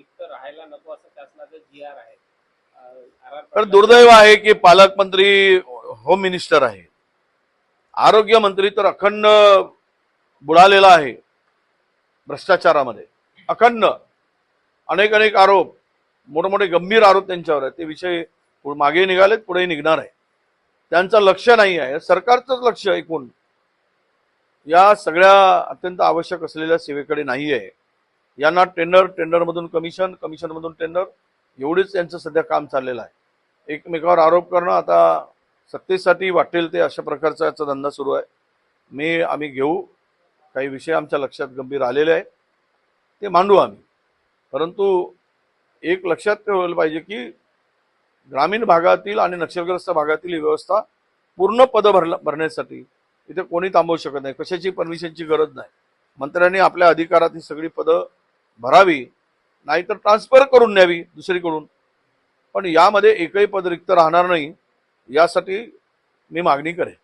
रिक्त राहायला नको असं शासनाचं जी आर आहे तर दुर्दैव आहे की पालकमंत्री होम मिनिस्टर आहे. आरोग्य मंत्री तर अखंड बुडालेला आहे भ्रष्टाचारामध्ये. अखंड. अनेक अनेक आरोप मोठमोठे गंभीर आरोप त्यांच्यावर आहेत. ते विषय मागे निघालेत पुढे निघणार आहे. त्यांचं लक्ष नाही आहे. सरकारचंच लक्ष एकूण या सगळ्या अत्यंत आवश्यक असलेल्या सेवेकडे नाही आहे. यांना टेंडर टेंडरमधून कमिशन कमिशनमधून टेंडर एवढीच त्यांचं सध्या काम चाललेलं आहे. एकमेकावर आरोप करणं आता सत्तेसाठी वाटेल ते अशा प्रकारचा याचा धंदा सुरू आहे. मी आम्ही घेऊ. काही विषय आमच्या लक्षात गंभीर आलेले आहे ते मांडू आम्ही. परंतु एक लक्षात ठेवलं पाहिजे की ग्रामीण भागातील आणि नक्षलग्रस्त भागातील ही व्यवस्था पूर्ण पदं भरला भरण्यासाठी इथे कोणी थांबवू शकत नाही. कशाची परमिशनची गरज नाही. मंत्र्यांनी आपल्या अधिकारात ही सगळी पदं भरावी नाहीतर ट्रान्सफर करून न्यावी दुसरीकडून. पण यामध्ये एकही पद रिक्त राहणार नाही यासाठी मी मागणी करेन.